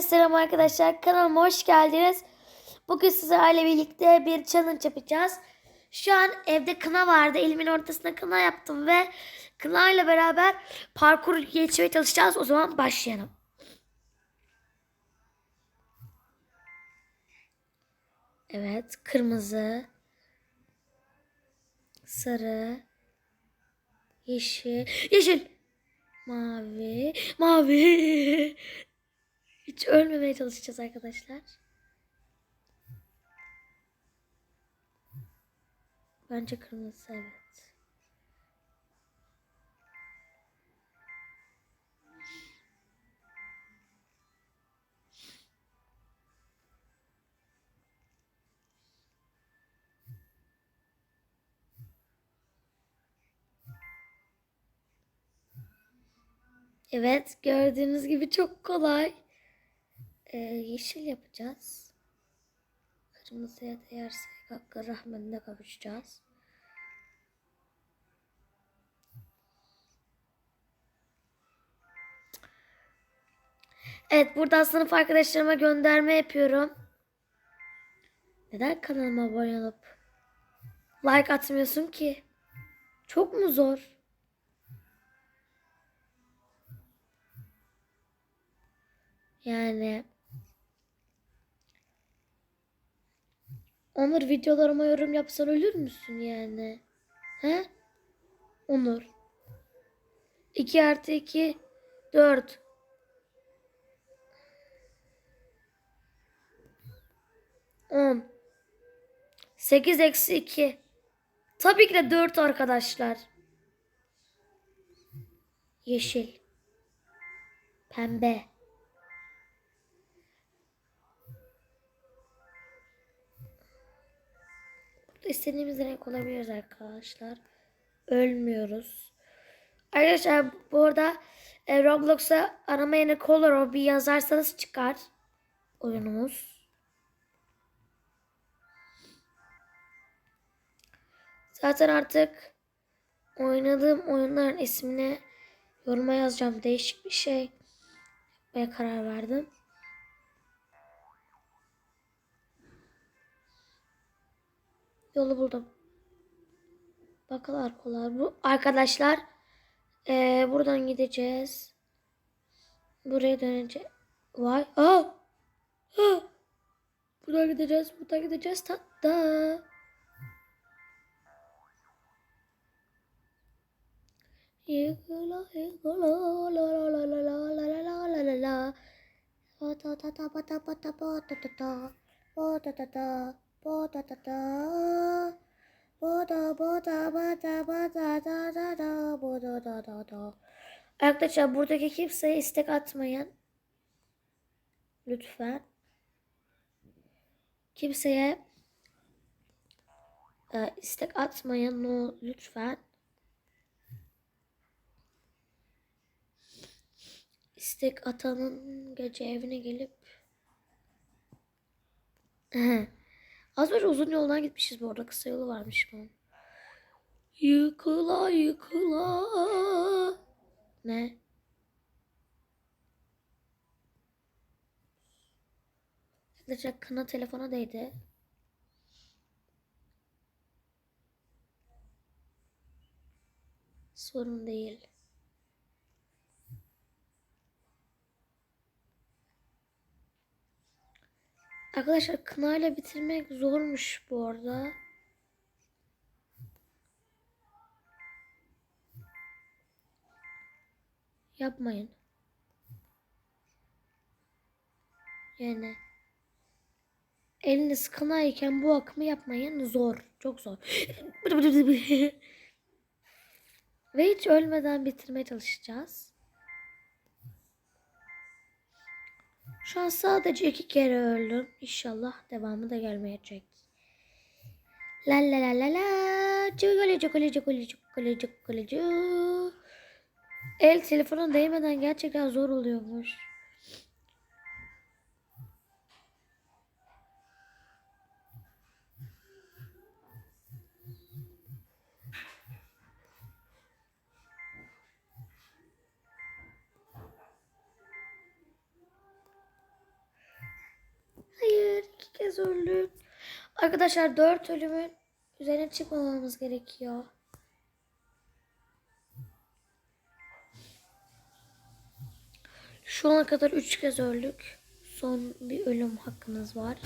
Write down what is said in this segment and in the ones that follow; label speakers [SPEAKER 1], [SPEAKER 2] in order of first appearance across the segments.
[SPEAKER 1] Selam arkadaşlar kanalıma hoş geldiniz. Bugün sizlerle birlikte bir challenge yapacağız. Şu an evde kına vardı. Elimin ortasına kına yaptım ve kına ile beraber parkur geçmeye çalışacağız. O zaman başlayalım. Evet, kırmızı, sarı, yeşil, yeşil, mavi, mavi. Hiç ölmemeye çalışacağız arkadaşlar. Bence kırmızı evet. Evet gördüğünüz gibi çok kolay. Ee, yeşil yapacağız. Kırmızıya değersek Hakkı rahmetine kavuşacağız. Evet buradan sınıf arkadaşlarıma gönderme yapıyorum. Neden kanalıma abone olup like atmıyorsun ki? Çok mu zor? Yani Onur videolarıma yorum yapsan ölür müsün yani? He? Onur. 2 artı 2 4 10 8 eksi 2 Tabii ki de 4 arkadaşlar. Yeşil. Pembe. İstediğimiz renk olabiliriz arkadaşlar. Ölmüyoruz. Arkadaşlar bu arada e, Roblox'a arama yerine Color Hobby yazarsanız çıkar oyunumuz. Zaten artık oynadığım oyunların ismini yoruma yazacağım. Değişik bir şey yapmaya karar verdim. Yolu buldum. Bakalar kolar. Bu arkadaşlar eee, buradan gideceğiz. Buraya döneceğiz. Vay. Aa! Aa! Buradan gideceğiz. Buradan gideceğiz. Tatta. Yıkıla yıkıla la la la la la la la la la la la. Ta ta ta ta ta ta ta ta. Ta ta ta. Ta ta Boda da da. Boda boda boda boda da da da boda da da da. Arkadaşlar buradaki kimseye istek atmayın. Lütfen. Kimseye e, istek atmayın no, lütfen. İstek atanın gece evine gelip Az önce uzun yoldan gitmişiz bu arada kısa yolu varmış bunun. Yıkıla yıkıla. Ne? Arkadaşlar kana telefona değdi. Sorun değil. Arkadaşlar kınayla bitirmek zormuş bu arada. Yapmayın. Yani eliniz kınayken bu akımı yapmayın zor. Çok zor. Ve hiç ölmeden bitirmeye çalışacağız. Şu an sadece iki kere öldüm. İnşallah devamı da gelmeyecek. La la la la la. Cugale cugale cugale cugale cugale El telefona değmeden gerçekten zor oluyormuş. Kez öldük. Arkadaşlar dört ölümün üzerine çıkmamamız gerekiyor. Şu ana kadar üç kez öldük. Son bir ölüm hakkımız var.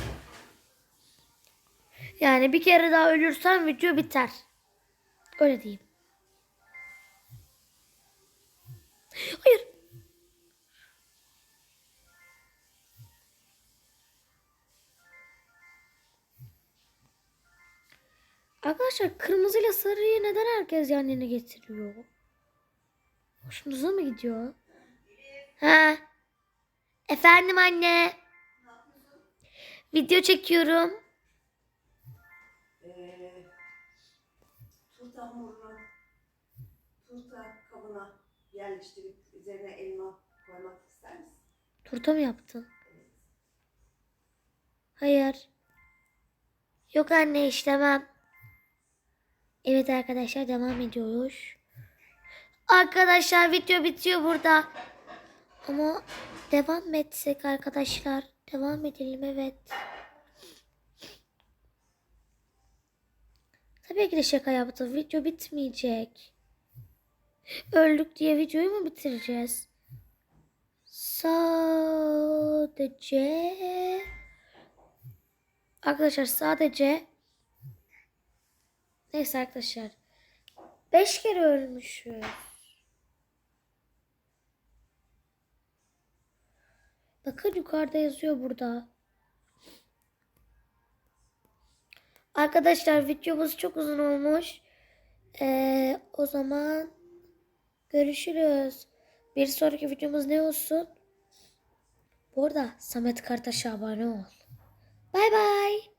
[SPEAKER 1] Yani bir kere daha ölürsem video biter. Öyle diyeyim. Hayır. Arkadaşlar kırmızıyla sarıyı neden herkes yan yana getiriyor? Hoşunuza mı gidiyor? Ha? Efendim anne. Video çekiyorum.
[SPEAKER 2] Ee, turta hamurunu turta kabına yerleştirip üzerine elma koymak ister misin?
[SPEAKER 1] Turta mı yaptın? Hayır. Yok anne işlemem. Evet arkadaşlar devam ediyoruz. Arkadaşlar video bitiyor burada. Ama devam etsek arkadaşlar? Devam edelim evet. Tabii ki de şaka yaptım. Video bitmeyecek. Öldük diye videoyu mu bitireceğiz? Sadece Arkadaşlar sadece Neyse arkadaşlar. Beş kere ölmüşüz. Bakın yukarıda yazıyor burada. Arkadaşlar videomuz çok uzun olmuş. Ee, o zaman görüşürüz. Bir sonraki videomuz ne olsun? Bu arada Samet Kartaş'a abone ol. Bay bay.